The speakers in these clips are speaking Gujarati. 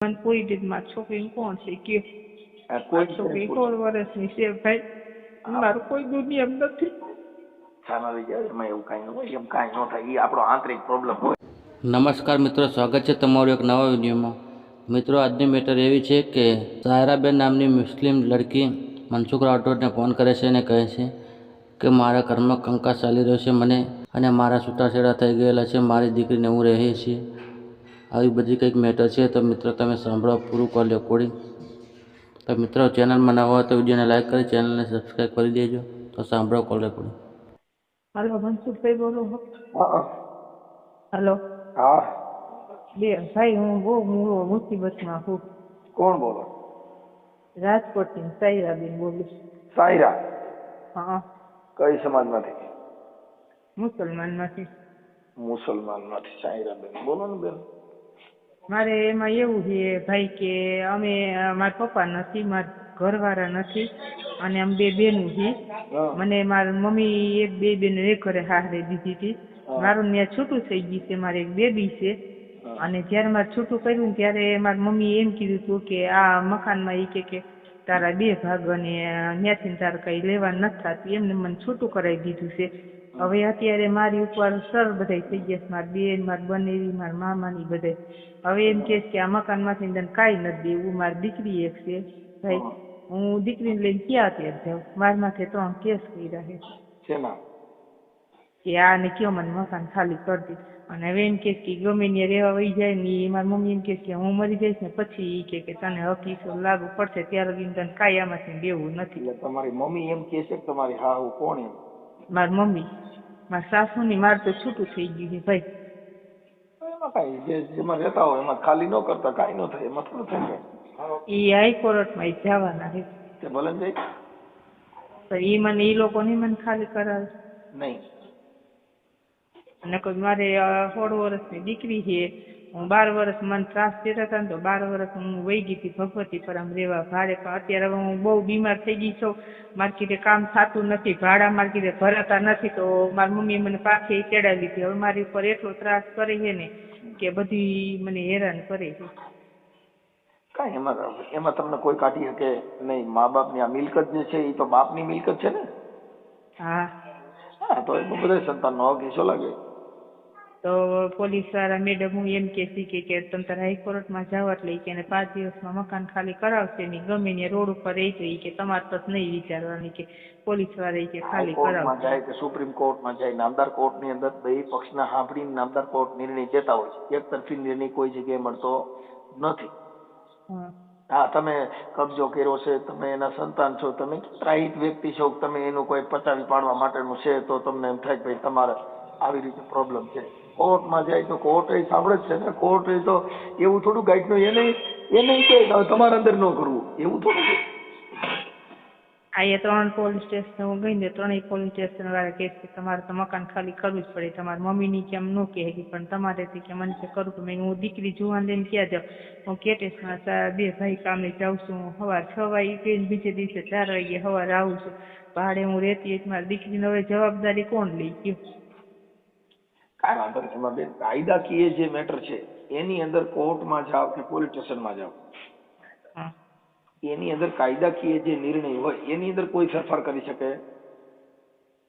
મને પૂરી દીધ મારી છોકરીને કોણ છે કે કોઈ છોકરી સોળ વર્ષની છે ભાઈ મારું કોઈ દુનિયા નથી કાંઈ કાંઈ નમસ્કાર મિત્રો સ્વાગત છે તમારું એક નવા વિડીયોમાં. મિત્રો આજની મેટર એવી છે કે સાયરાબેન નામની મુસ્લિમ લડકી મનસુખ રાઠોડને ફોન કરે છે અને કહે છે કે મારા ઘરમાં કંકાસ ચાલી રહ્યો છે મને અને મારા છૂટાછેડા થઈ ગયેલા છે મારી દીકરીને હું રહે છીએ આવી બધી કંઈક મેટર છે તો મિત્રો તમે સાંભળો પૂરું કરી રેકોર્ડિંગ તો મિત્રો ચેનલમાં નવા હોય તો વિડીયોને લાઈક કરી ચેનલને સબસ્ક્રાઈબ કરી દેજો. તો સાંભળો કોલ રેકોર્ડિંગ હાલો મનસુખભાઈ બોલો હેલો હા બે ભાઈ હું બહુ મુસીબતમાં છું. કોણ બોલો? રાજકોટની સાયરાબેન બોલું સાયરા? હા. કઈ સમાજમાંથી? મુસલમાનમાંથી. મુસલમાનમાંથી સાયરા બેન બોલો ને બેન. મારે એમાં એવું છે ભાઈ કે અમે મારા પપ્પા નથી મારા ઘરવાળા નથી અને આમ બે બેનું છે. મને મારી મમ્મી એક બે બેન એક ઘરે હારે દીધી હતી. મારું ત્યાં છૂટું થઈ ગયું છે મારે એક બેબી છે. અને જ્યારે મારે છૂટું કર્યું ત્યારે મારી મમ્મીએ એમ કીધું હતું કે આ મકાનમાં એ કે કે તારા બે ભાગ અને ત્યાંથી તારે કઈ લેવા નથી થતું. એમને મને છૂટું કરાવી દીધું છે. હવે અત્યારે મારી ઉપર સર બધાય થઈ ગયા છે. મારી બેન મારી બનેવી મારા મામાની બધે. હવે એમ કે છે કે આ મકાનમાંથી તને કાંઈ નથી દેવું. મારી દીકરી એક છે. ભાઈ હું. દીકરીને લઈને ક્યાં અત્યારે જાઉં? મારા માથે ત્રણ કેસ કર્યા છે. કે આ આને કયો મને મકાન ખાલી કરી દે. અને હવે એમ કે કે ગમે ત્યાં રહેવા વહી જાય ને એ મારી મમ્મી એમ કે કે હું મરી જઈશ ને પછી એ કે કે તને હકીસો લાગુ પડશે. ત્યારે તને કાંઈ આમાંથી દેવું નથી. તમારી મમ્મી એમ કે છે કે તમારી હાહુ કોણ એમ? મારી મમ્મી મારા સાસુની માર તો છૂટું થઈ ગયું છે ભાઈ. એમાં કાંઈ જે જેમાં રહેતા હોય એમાં ખાલી ન કરતા કાંઈ ન થાય એમાં થોડું થાય ઈ હાઈકોર્ટમાં ઈ જવાના છે. તે ભલે જાય. તો ઈ મને ઈ લોકો મને ખાલી કરાવે. નહીં. અને કોઈ મારે સોળ વર્ષની દીકરી છે. હું બાર વર્ષ મને ત્રાસ દેતા હતા ને તો બાર વર્ષ હું વહી ગઈ હતી ભગવતી પર આમ રહેવા ભાડે. પણ અત્યારે હવે હું બહુ બીમાર થઈ ગઈ છું. મારી કીધે કામ થતું નથી ભાડા મારી કીધે ભરાતા નથી. તો મારી મમ્મીએ મને પાછી ચડાવી લીધી. હવે મારી ઉપર એટલો ત્રાસ કરે છે ને કે બધી મને હેરાન કરે છે. કાંઈ એમાં એમાં તમને કોઈ કાઢી શકે નહીં. મા બાપની આ મિલકત જે છે એ તો બાપની મિલકત છે ને? હા. હા તો એમાં બધા સંતાનનો હક હિસ્સો લાગે. તો પોલીસવાળા મેડમ હું એમ કહેતી કે કે તમે તારે હાઈકોર્ટમાં જાઓ એટલે ઈ કે એને પાંચ દિવસમાં મકાન ખાલી કરાવશે ને ગમે ને રોડ ઉપર રહી તો કે તમારે તો નહીં વિચારવાની કે પોલીસવાળા કે ખાલી કરાવશે. જાય કે સુપ્રીમ કોર્ટમાં જાય નામદાર કોર્ટની અંદર બે પક્ષના સાંભળીને નામદાર કોર્ટ નિર્ણય દેતા હોય છે. એક તરફી નિર્ણય કોઈ જગ્યાએ મળતો નથી. હા. હા તમે કબજો કર્યો છે તમે એના સંતાન છો તમે ત્રાહિત વ્યક્તિ છો તમે એનું કોઈ પચાવી પાડવા માટેનું છે તો તમને એમ થાય કે ભાઈ તમારે આવી રીતે પ્રોબ્લેમ છે. કોર્ટમાં જાય તો કોર્ટ એ સાંભળે જ છે ને. કોર્ટ એ તો એવું થોડું ગાઈડનું એને નહીં કે તમારે અંદર ન કરવું. એવું થોડું. આ ત્રણ પોલીસ સ્ટેશન હું ગઈ ને ત્રણેય પોલીસ સ્ટેશન વાળા કહે છે તમારે તો મકાન ખાલી કરવું જ પડે. તમારી મમ્મીની કેમ ન કહે પણ તમારેથી કે મને કે કરું કે મેં હું દીકરી જોવા લઈને ક્યાં જાઉં? હું કેટેસમાં બે ભાઈ કામે જાઉં છું. સવાર છ વાગે બીજે દિવસે ચાર વાગે સવારે આવું છું. ભાડે હું રહેતી હતી મારી દીકરીને હવે જવાબદારી કોણ લઈ ગયું? કાંઈ વાંધો નહીં. એમાં બેન કાયદાકીય જે મેટર છે એની અંદર કોર્ટમાં જાઓ કે પોલીસ સ્ટેશનમાં જાઓ. એની અંદર કાયદાકીય જે નિર્ણય હોય એની અંદર કોઈ ફેરફાર કરી શકે?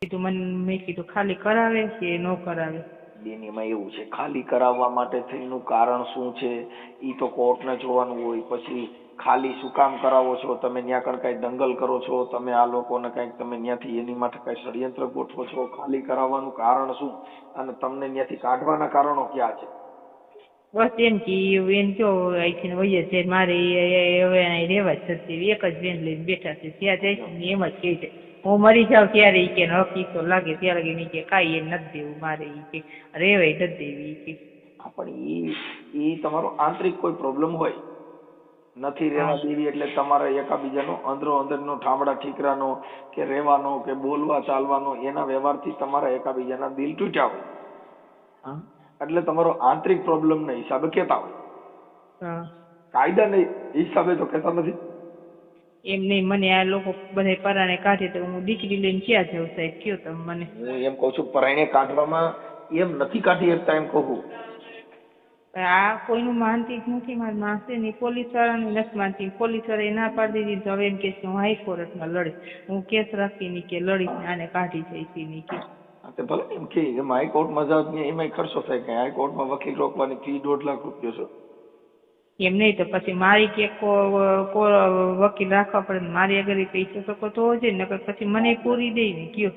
કીધું મને મેં કીધું ખાલી કરાવે કે ન કરાવે? બેન એમાં એવું છે ખાલી કરાવવા માટે થઈનું કારણ શું છે? એ તો કોર્ટને જોવાનું હોય પછી ખાલી શું કામ કરાવો છો? તમે ત્યાં કણ કઈ દંગલ કરો છો? તમે આ લોકોને કંઈક તમે ત્યાંથી એની માટે કઈ ષડયંત્ર ગોઠવો છો? ખાલી કરાવવાનું કારણ શું? અને તમને ત્યાંથી કાઢવાના કારણો ક્યાં છે? બસ એમ કે એમ કયો અહીંથી વહીએ છે મારે હવે અહીં રહેવા જ થતી એક જ બેન લઈને બેઠા છે ત્યાં જાય છે એમ જ કહે છે. હું મરી જાઉં ત્યારે ઈ કે હકીકો લાગે ત્યારે કે કે કાંઈ એ નથી દેવું મારે ઈ કે. રેવાય નથી દેવી કે. પણ એ એ તમારો આંતરિક કોઈ પ્રોબ્લેમ હોય? નથી રહેવા દેવી એટલે તમારે એકાબીજાનો અંદરો અંદરનો ઠામડા ઠીકરાનો કે રહેવાનો કે બોલવા ચાલવાનો એના વ્યવહારથી તમારા એકાબીજાના દિલ તૂટ્યા હોય. એટલે તમારો આંતરિક પ્રોબ્લેમ ના હિસાબે કેતા હોય. હા. કાયદાને હિસાબે તો કેતા નથી. એમ નહીં મને આ લોકો બધે પરાણે કાઢે તો હું દીકરી લઈને ક્યાં જાઉં સાહેબ? કયો તમે મને? હું એમ કહું છું પરાણે કાઢવામાં એમ નથી કાઢી શકતા એમ કહું આ કોઈનું માનતી જ નથી. મારી માસે ની નથી માનતી. પોલીસ વાળાએ ના પાડી દીધી હવે એમ કે છે હું હાઈકોર્ટમાં લડીશ. હું કેસ રાખી ની કે લડીશ ને આને કાઢી જઈશની કે. તે ભલે એમ કે એમાં હાઈકોર્ટમાં જાવ તો એમાંય ખર્ચો થાય કે હાઈકોર્ટમાં વકીલ રોકવાની ફી દોઢ લાખ રૂપિયો છે. એમ નહીં તો પછી મારી કે વકીલ રાખવા પડે મારી અગર એ પૈસા તો તો હોય નકર પછી મને પૂરી દઈ ને કયો.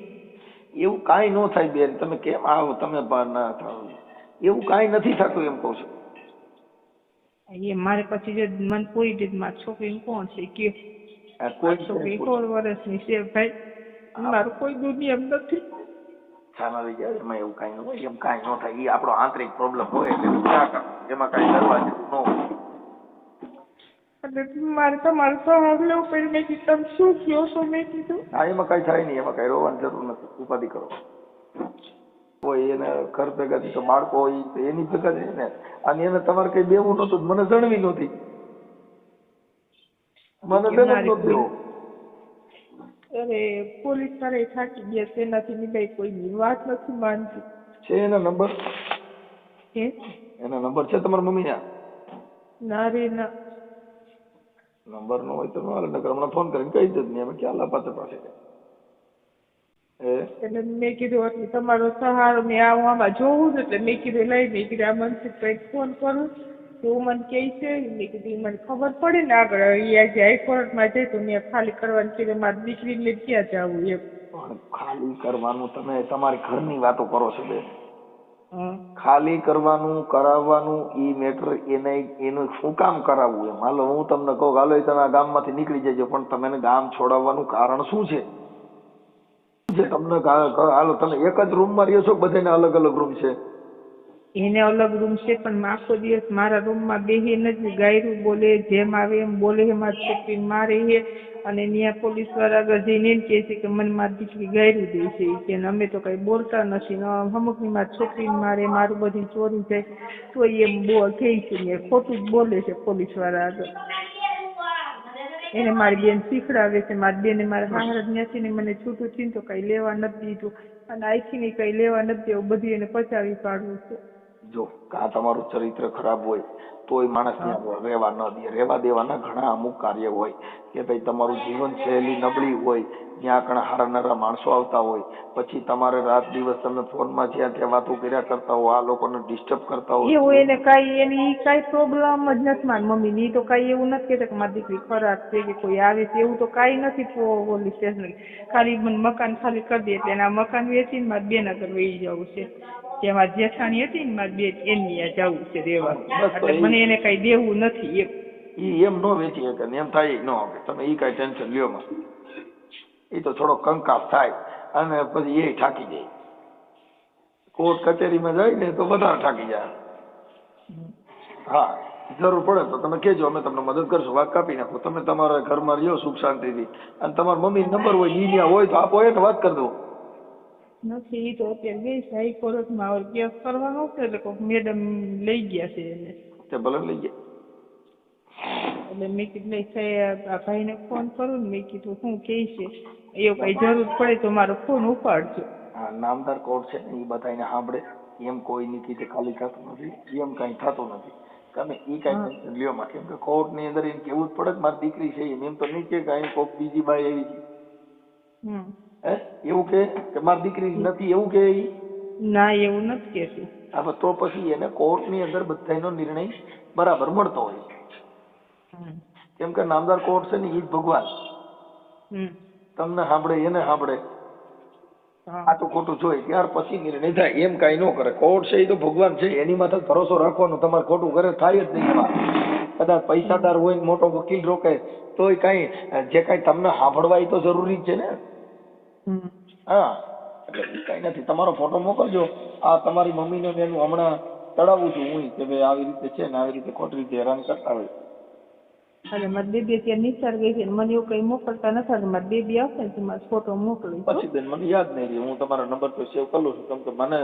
એવું કાંઈ ન થાય બેન. તમે કેમ આવો? તમે બહાર ના થાવ. એવું કાંઈ નથી થતું એમ કહું છું. એ મારે પછી જે મને પૂરી દે તો મારી છોકરીને કોણ છે આ કોઈ છોકરી સોળ વર્ષની છે ભાઈ મારું કોઈ દુનિયા નથી. સામે જાય એમાં એવું કાંઈ ન હોય એમ કાંઈ ન થાય. એ આપણો આંતરિક પ્રોબ્લેમ હોય એટલે એમાં કાંઈ કરવા જેવું ન હોય. મારે તમારો સહાર લેવો પડે મેં કીધું તમે શું કયો છો? મેં કીધું. હા એમાં કઈ થાય નહીં એમાં કઈ રોવાની જરૂર નથી. ઉપાધિ કરો. હોય એને ઘર ભેગાથી તો બાળકો હોય તો એની ભેગા છે ને અને એને તમારે કઈ દેવું નતું મને જણવી નહોતી. મને દેવું જ નહોતું. દેવું અરે પોલીસવાળા થાકી ગયા તેનાથી નિભાઈ કોઈની વાત નથી માનતી. છે એના નંબર? હે? એના નંબર છે તમારા મમ્મીના? ના રે ના. નંબર નો હોય તો ન હાલે નકર હમણાં ફોન કરીને કહી દે ને અમે ક્યાં લાપાતે પાસે એટલે મેં કીધું એટલે તમારો સહારો મેં આવું આમાં જોઉં છે. એટલે મેં કીધું લઈ મેં કીધું આ મનસુખભાઈ ફોન કરું. તો મને કહે છે મેં કીધું મને ખબર પડે ને આગળ. એ આજે હાઈકોર્ટમાં જઈ તો મેં ખાલી કરવાનું કીધું મારી દીકરીને ક્યાં જવું એમ. પણ ખાલી કરવાનું તમે તમારી ઘરની વાતો કરો છો બેન. હં. ખાલી કરવાનું કરાવવાનું ઈ મેટર એને એનું શું કામ કરાવવું એમ? હાલો હું તમને કહું હાલો એ તમે આ ગામમાંથી નીકળી જજો પણ તમે ગામ છોડાવવાનું કારણ શું છે? જે તમને હાલો, તમે એક જ રૂમમાં રહ્યો છો, બધાને અલગ અલગ રૂમ છે? એને અલગ રૂમ છે, પણ આખો દિવસ મારા રૂમમાં બેહી નથી ગાયરું બોલે, જેમ આવે એમ બોલે, એમાં છોકરીને મારે છે અને ત્યાં પોલીસવાળા આગળ જઈને એમ કહે છે કે મને મારી દીકરી ગાયરું દે છે. કે અમે તો કઈ બોલતા નથી. અમુકની મારી છોકરીને મારે, મારું બધું ચોરી જાય તો એમ બોલ થઈ છે ને, ખોટું જ બોલે છે પોલીસવાળા આગળ. એને મારી બેન શીખડાવે છે, મારી બેને મારા હાહર ત્યાંથી ને મને છૂટું થઈને તો કઈ લેવા નથી દીધું. અને આઈથી કઈ લેવા નથી એવું બધું એને પચાવી પાડવું છે. જો આ તમારું ચરિત્ર ખરાબ હોય તોય માણસ રહેવા ન દે. રહેવા દેવાના ઘણા અમુક કાર્ય હોય કે ભાઈ તમારું જીવન સહેલી નબળી હોય જ્યાં કણ હારા નારા માણસો આવતા હોય પછી તમારે રાત દિવસ તમે ફોનમાં જ્યાં ત્યાં વાતો કર્યા કરતા હો આ લોકોને ડિસ્ટર્બ કરતા હોય એવું એને કઈ એની કઈ પ્રોબ્લેમ જ નથી મારી મમ્મી ની તો કઈ એવું નથી કે મારી દીકરી ખરાબ છે કે કોઈ આવે છે. એવું તો કઈ નથી પો- પોલીસ સ્ટેશન ખાલી મને મકાન ખાલી કરી દે એટલે એના મકાન વેચીને મારે બેન આગળ વહી જવું છે. જે મારી જેઠાણી હતી ને મારી બેન એની જવું છે એટલે મને એને કઈ દેવું નથી એમ. ઈ એમ નો વેચી શકે ને એમ થાય ન હવે તમે ઈ કઈ ટેન્શન લ્યો માં. એ તો થોડો કંકાસ થાય અને પછી એ થાકી જાય. કોર્ટ કચેરીમાં જાય ને તો વધારે થાકી જાય. હા જરૂર પડે તો તમે કહેજો અમે તમને મદદ કરશું. વાત કાપી નાખો. તમે તમારા ઘરમાં રહ્યો સુખ શાંતિથી. અને તમારા મમ્મી નંબર હોય ઈ હોય તો આપો એને વાત કરી દો. નથી ઈ તો અત્યારે ગઈ છે હાઈકોર્ટમાં હવે કેસ કરવાનો છે એટલે કોઈક મેડમ લઈ ગયા છે એને. તે ભલે લઈ ગયા. એટલે મેં કીધું આ ભાઈને ફોન કરું ને. મેં કીધું શું કે છે? એવું કઈ જરૂર પડે તો મારો ફોન ઉપાડજો. હા નામદાર કોર્ટ છે એ બધાને સાંભળે. એમ કોઈ નીતિ કીધે ખાલી થતું નથી એમ કઈ થતું નથી. તમે એ કઈ લ્યો માં કેમ કે કોર્ટની અંદર એમ કેવું જ પડે મારી દીકરી છે એમ. એમ તો નહીં કે કઈ કોક બીજી બાઈ આવી છે હમ. હે? એવું કે? કે મારી દીકરી નથી એવું કે ઈ? ના એવું નથી કહેતી. હા તો પછી એને કોર્ટની અંદર બધાનો નિર્ણય બરાબર મળતો હોય. કેમ કે નામદાર કોર્ટ છે ને ઈ જ ભગવાન. તમને સાંભળે એને સાંભળે. આ તો ખોટું જોઈ ત્યાર પછી નિર્ણય થાય. એમ કાંઈ ન કરે. કોર્ટ છે એ તો ભગવાન છે એની માથે ભરોસો રાખવાનો. તમારે ખોટું કરે થાય જ નહીં કદાચ પૈસાદાર હોય ને મોટો વકીલ રોકે તોય કાંઈ જે કાંઈ તમને સાંભળવા એ તો જરૂરી જ છે ને. હા એટલે કઈ નથી. તમારો ફોટો મોકલજો. આ તમારી મમ્મીને ને એનું હમણાં ચડાવું છું હું કે ભાઈ આવી રીતે છે ને આવી રીતે ખોટી રીતે હેરાન કરતા હોય. અને મારી બેબી અત્યારે નિસાર ગઈ છે મને એવું કઈ મોકલતા નથી અને મારી બેબી આવશે ને મારો ફોટો મોકલી પછી બેન મને યાદ નહીં રહ્યું. હું તમારો નંબર તો સેવ કરું છું. કેમ કે મને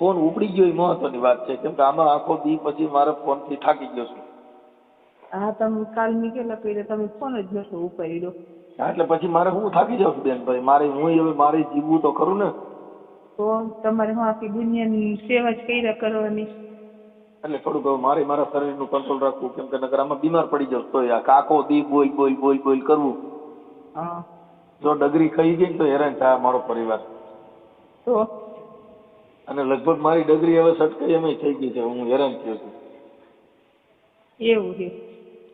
ફોન ઉપડી ગયો એ મહત્વની વાત છે. કેમ કે આમાં આખો દી પછી મારે ફોનથી થાકી ગયો છું. હા તમે કાલ નીકળેલા પહેલા તમે ફોન જ નતો ઉપાડ્યો. હા, એટલે પછી મારે હું થાકી જાઉં છું બેન ભાઈ? મારે હું હવે મારે જીવવું તો ખરું ને? તો તમારે હું આખી દુનિયાની સેવા જ કર્યા કરવાની? એટલે થોડુંક હવે મારે મારા શરીરનું કંટ્રોલ રાખવું કેમ કે નગર આમાં બીમાર પડી જાવ તો આ કાકો દી બોલ બોલ બોલ બોલ કરવું. હા. જો ડગરી ખાઈ ગઈ તો હેરાન થાય મારો પરિવાર. તો? અને લગભગ મારી ડગરી હવે સટકાઈ એમ થઈ ગઈ છે. હું હેરાન થયો છું. એવું છે.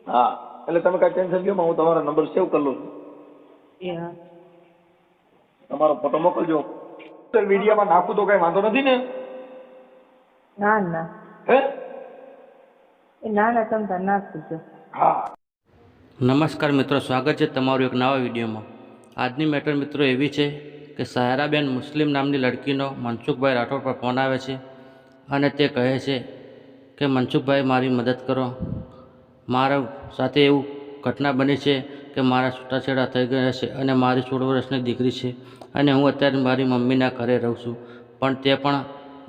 હા. એટલે તમે કાંઈ ટેન્શન લ્યો હું તમારો નંબર સેવ કરી લઉં છું. એ તમારો ફોટો મોકલજો. મીડિયામાં નાખું તો કઈ વાંધો નથી ને? ના ના. હે? એ ના ના તમે તાર નાખી હા. નમસ્કાર મિત્રો સ્વાગત છે તમારું એક નવા વિડીયોમાં. આજની મેટર મિત્રો એવી છે કે સાયરાબેન મુસ્લિમ નામની લડકીનો મનસુખભાઈ રાઠોડ પર ફોન આવે છે અને તે કહે છે કે મનસુખભાઈ મારી મદદ કરો. મારા સાથે એવું ઘટના બની છે કે મારા છૂટાછેડા થઈ ગયા છે અને મારી સોળ વર્ષની દીકરી છે અને હું અત્યારે મારી મમ્મીના ઘરે રહું છું. પણ તે પણ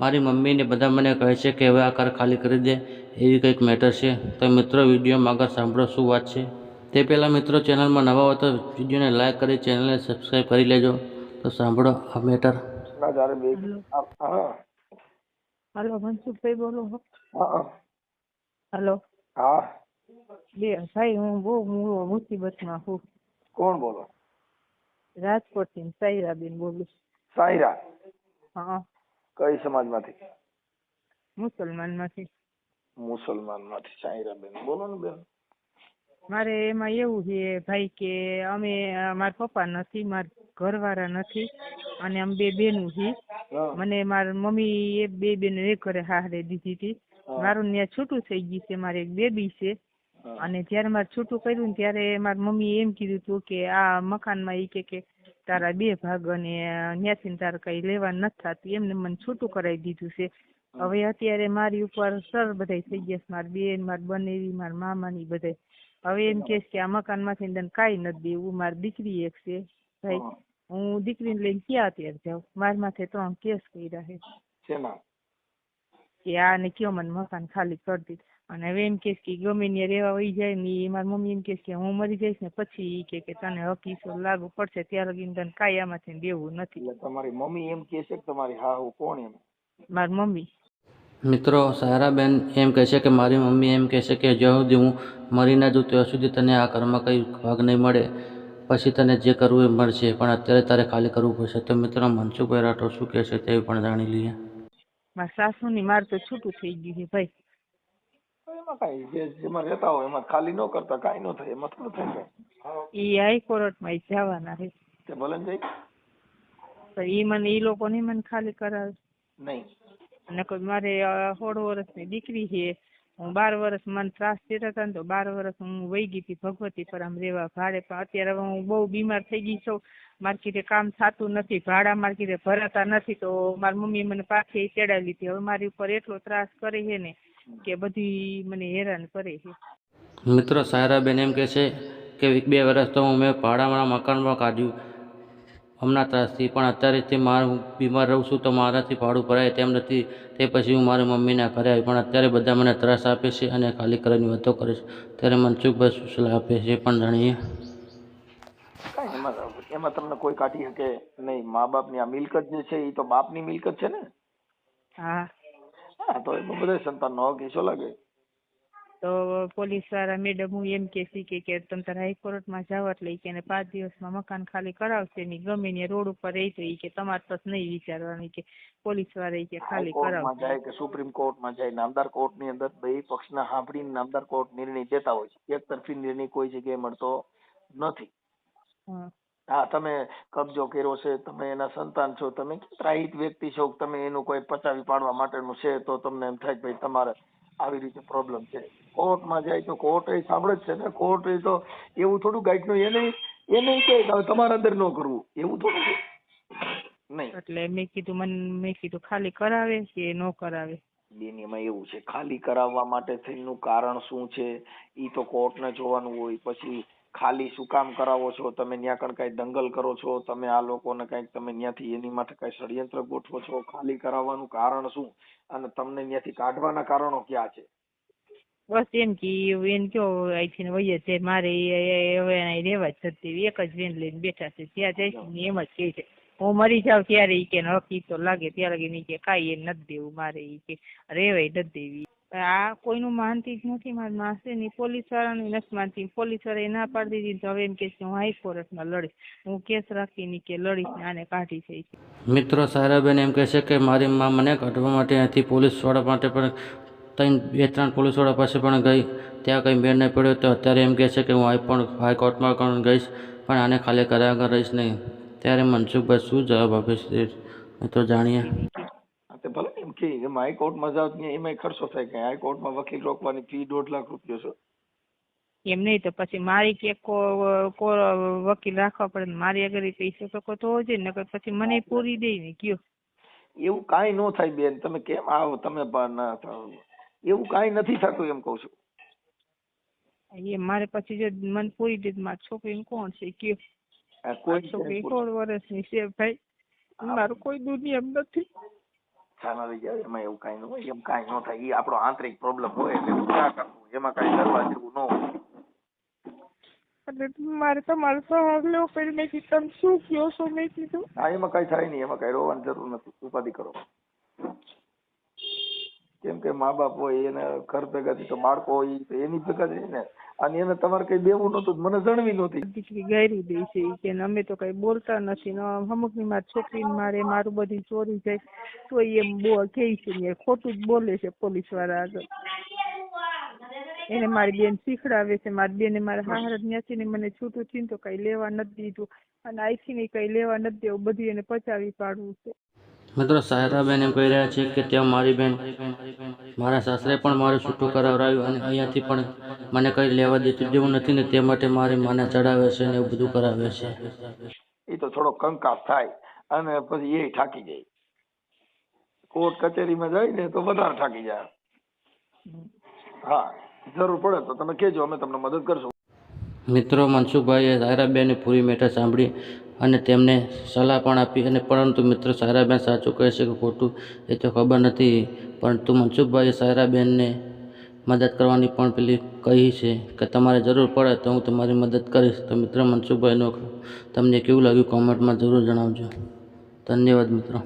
મારી મમ્મીને બધા મને કહે છે કે હવે આ ઘર ખાલી કરી દે એવી કંઈક મેટર છે. તો મિત્રો વિડીયોમાં આગળ સાંભળો શું વાત છે. તે પહેલાં મિત્રો ચેનલમાં નવા હોય તો વિડીયોને લાઇક કરી ચેનલને સબસ્ક્રાઈબ કરી લેજો. તો સાંભળો આ મેટર. હેલો. મનસુખભાઈ બોલો હલો. હા. બે ભાઈ હું બહુ મુસીબતમાં છું કોણ બોલો? રાજકોટથી સાયરાબેન બોલું છું. સાયરા? હા. કઈ સમાજમાંથી? મુસલમાનમાંથી. મુસલમાનમાંથી સાયરા બેન બોલો ને બેન. મારે એમાં એવું છે ભાઈ કે અમે મારા પપ્પા નથી મારા ઘરવાળા નથી અને અમે બે બેનું છે. મને મારા મમ્મી એ બે બેન એક ઘરે હારે દીધી હતી. મારું ત્યાં છૂટું થઈ ગયું છે મારે એક બેબી છે. અને જ્યારે મારે છૂટું કર્યું ને ત્યારે મારી મમ્મીએ એમ કીધું હતું કે આ મકાનમાં ઈ કે કે તારા બે ભાગ અને ન્યાથી તારે કઈ લેવાનું નથી થતું. એમને મને છૂટું કરાવી દીધું છે. હવે અત્યારે મારી ઉપર સર બધાય થઈ ગયા છે. મારી બેન મારી બનેવી મારા મામાની બધાય. હવે એમ કહે કે આ મકાનમાંથી તને કાંઈ નથી દેવું. મારી દીકરી એક છે. ભાઈ હું. દીકરીને લઈને ક્યાં અત્યારે જાઉં? મારી માથે ત્રણ કેસ કર્યા છે. કે આને કયો મને મકાન ખાલી કરી દે અને હવે એમ કે કે ગમે ત્યાં રહેવા વહી જાય ને એ મારી મમ્મી એમ કે કે હું મરી જઈશ ને પછી એ કે કે તને હકીસો લાગુ પડશે ત્યાં લગીને તને કાંઈ આમાંથી દેવું નથી. એટલે તમારી મમ્મી એમ કહે છે કે તમારી હાહુ કોણ એમ? મારી મમ્મી. મિત્રો સારાબેન એમ કહે છે કે મારી મમ્મી એમ કહે છે કે જ્યાં સુધી હું મરી ના જઉં ત્યાં સુધી તને આ ઘરમાં કંઈ ભાગ નહીં મળે. પછી તને જે કરવું એ મળશે પણ અત્યારે તારે ખાલી કરવું પડશે. તો મિત્રો મનસુખભાઈ રાઠોડ શું કહે છે તે પણ જાણી લઈએ. મારા સાસુની માર તો છૂટું થઈ ગયું છે ભાઈ. એમાં કઈ જે જેમાં રહેતા હોય એમાં ખાલી ન કરતા કાંઈ ન થાય એમાં થોડું થાય ઈ હાઈકોર્ટમાં માં જવાના છે. તે ભલે જાય તો ઈ મને ઈ લોકો ની મને ખાલી કરાવે. નહીં. અને કોઈ મારે સોળ વર્ષની દીકરી છે. હું બાર વર્ષ મને ત્રાસ દેતા હતા ને તો બાર વર્ષ હું વહી ગઈ હતી ભગવતી પર આમ રેવા ભાડે. પણ અત્યારે હું બહુ બીમાર થઈ ગઈ છું. માર્કેટે કામ થતું નથી ભાડા માર્કેટે ભરાતા નથી. તો મારી મમ્મી મને પાછી ચડાવી લીધી. હવે મારી ઉપર એટલો ત્રાસ કરે છે ને કે બધી મને હેરાન કરે છે. મિત્રો સાયરાબેન એમ કહે છે કે એક બે વર્ષ તો હું મેં ભાડામાં મકાનમાં કાઢ્યું. હમણાં ત્રાસથી પણ અત્યારે તે મારું બીમાર રહું છું તો મારાથી ભાડું ભરાય તેમ નથી. તે પછી હું મારી મમ્મીના ઘરે આવી પણ અત્યારે બધા મને ત્રાસ આપે છે અને ખાલી કરવાની વાતો કરે છે. ત્યારે મનસુખભાઈ શું સલાહ આપે છે પણ જાણીએ. કાંઈ એમાં એમાં તમને કોઈ કાઢી શકે નહીં. મા બાપની આ મિલકત જે છે એ તો બાપની મિલકત છે ને? હા. હા તો એમાં બધા સંતાનનો હક હિસ્સો લાગે. તો પોલીસવાળા મેડમ હું એમ કે છે કે કે તમે તારે હાઈકોર્ટમાં જાઓ એટલે કે એને પાંચ દિવસમાં મકાન ખાલી કરાવશે ને ગમે ને રોડ ઉપર રહી તો કે તમારે તો નહીં વિચારવાનું કે પોલીસવાળા કે ખાલી કરાવશે. જાય કે સુપ્રીમ કોર્ટમાં જાય નામદાર કોર્ટની અંદર બે પક્ષના સાંભળીને નામદાર કોર્ટ નિર્ણય દેતા હોય છે. એક તરફી નિર્ણય કોઈ જગ્યાએ મળતો નથી. હા તમે કબજો કર્યો છે તમે એના સંતાન છો તમે ત્રાહિત વ્યક્તિ છો તમે એનું કોઈ પચાવી પાડવા માટેનું છે તો તમને એમ થાય કે ભાઈ તમારે આવી રીતે પ્રોબ્લેમ છે. કોર્ટમાં જાય તો કોર્ટ એ સાંભળે જ છે ને કોર્ટ એ તો એવું થોડું ગાઈડનું એ નહીં એ નહીં કે તમારા અંદર ન કરવું એવું થોડું નહીં. એટલે મેં કીધું મને મેં કીધું ખાલી કરાવે કે ન કરાવે? બેનીમાં એવું છે ખાલી કરાવવા માટે થઈનું કારણ શું છે એ તો કોર્ટને જોવાનું હોય પછી ખાલી શું કામ કરાવો છો? તમે ત્યાં કણ કઈ દંગલ કરો છો? તમે આ લોકોને કંઈક તમે ત્યાંથી એની માટે કઈ ષડયંત્ર ગોઠવો છો? ખાલી કરાવવાનું કારણ શું? અને તમને ત્યાંથી કાઢવાના કારણો ક્યાં છે? બસ એમ કે, એમ કયો અહીંથી વહીએ છે. મારે હવે રહેવા જ થતી એક જ વેન લઈને બેઠા છે. ત્યાં જઈશું એમ જ કહે છે. હું મરી જાઉં ત્યારે ઈ કે નક્કી તો લાગે. ત્યારે કે, કાંઈ એ નથી દેવું મારે ઈ કે. રેવાય નથી દેવી. આ કોઈનું માનતી જ નથી. મારી માસી ની પોલીસ વાળાનું નથી માનતી. પોલીસ વાળાએ ના પાડી દીધી તો હવે એમ કે છે હું હાઈકોર્ટમાં લડીશ. હું કેસ રાખીને કે લડીશ ને આને કાઢી છે. મિત્રો સાયરાબેન એમ કહે છે કે મારી મા મને કાઢવા માટે અહીંથી પોલીસવાળા માટે પણ ત્રણ, બે, ત્રણ પોલીસવાળા પાસે પણ ગઈ. ત્યાં કંઈ મેળ નહીં પડ્યો. તો અત્યારે એમ કહે છે કે હું હાઈ પણ હાઈકોર્ટમાં પણ ગઈશ, પણ આને ખાલી કર્યા રહીશ નહીં. ત્યારે મનસુખભાઈ શું જવાબ આપે છે? મિત્રો, જાણીએ. હા ભલે એમ એમ હાઈકોર્ટમાં જાઓ ત્યાં એમાંય ખર્ચો થાય કે હાઈકોર્ટમાં વકીલ રોકવાની ફી દોઢ લાખ રૂપિયો છે. એમ નહીં તો પછી મારી કે વકીલ રાખવા પડે મારી એ પૈસા કોઈ તો હોજે નકર પછી મને પૂરી દે ને કયો. એવું કાંઈ ન થાય બેન તમે કેમ આવો તમે ના થાવ. એવું કાંઈ નથી થતું એમ કહું છું. એ મારે પછી જો મને પૂરી દે મારી મારી એમ કોણ છે કયો? કોઈ છોકરી સોળ વર્ષની છે ભાઈ. મારું કોઈ દુનિયા નથી. રહી જાય એમાં એવું કાંઈ ન હોય એમ કાંઈ ન થાય. એ આપણો આંતરિક પ્રોબ્લેમ હોય એટલે એવું ના કરવું એમાં કાંઈ ડરવા જેવું ન હોય. એટલે મારે તમારો સહારો લેવો મેં કીધું તમે શું કયો છો મેં કીધું? હા એમાં કાંઈ થાય નહીં એમાં કાંઈ રોવાની જરૂર નથી ઉપાધિ કરો. કેમ કે મા બાપ હોય એને ઘર ભેગાથી તો બાળકો હોય તો એની ભેગા જ ને. અને એને તમારે કઈ દેવું નતું મને જણવી નહોતી. દીકરી ગાયરું દે છે કે અમે તો કઈ બોલતા નથી ને અમુકની માર છોકરીને મારે, મારું બધી ચોરી જાય તો એમ બો કે છે ને ખોટું જ બોલે છે પોલીસવાળા આગળ. એને મારી બેન શીખડાવે છે, મારી બેને મારા હાહર ન્યાસી ને મને છૂટું થઈને તો કઈ લેવા નથી દીધું. અને અહીંથી ને કઈ લેવા નથી દેવું, બધું એને પચાવી પાડવું છે. મિત્રો સાયરાબેન એમ કહી રહ્યા છે કે ત્યાં મારી બેન મારા સાસરે પણ મારું છૂટું કરાવરાયું અને અહીંયાથી પણ મને કંઈ લેવા દેતું જેવું નથી ને તે માટે મારી માને ચડાવે છે ને એવું બધું કરાવે છે. એ તો થોડો કંકાસ થાય અને પછી એ થાકી જાય કોર્ટ કચેરીમાં જાય ને તો વધારે થાકી જાય. હા જરૂર પડે તો તમે કહેજો અમે તમને મદદ કરશું. મિત્રો મનસુખભાઈએ સાયરાબેન પૂરી મેટર સાંભળી અને તેમને સલાહ પણ આપી અને પરંતુ મિત્રો સાયરાબેન સાચું કહે છે કે ખોટું, એ તો ખબર નથી. પરંતુ મનસુખભાઈએ સાયરાબેનને મદદ કરવાની પણ પેલી કહી છે કે તમારે જરૂર પડે તો હું તમારી મદદ કરીશ. તો મિત્રો મનસુખભાઈનો તમને કેવું લાગ્યું? કોમેન્ટમાં જરૂર જણાવજો. ધન્યવાદ, મિત્રો.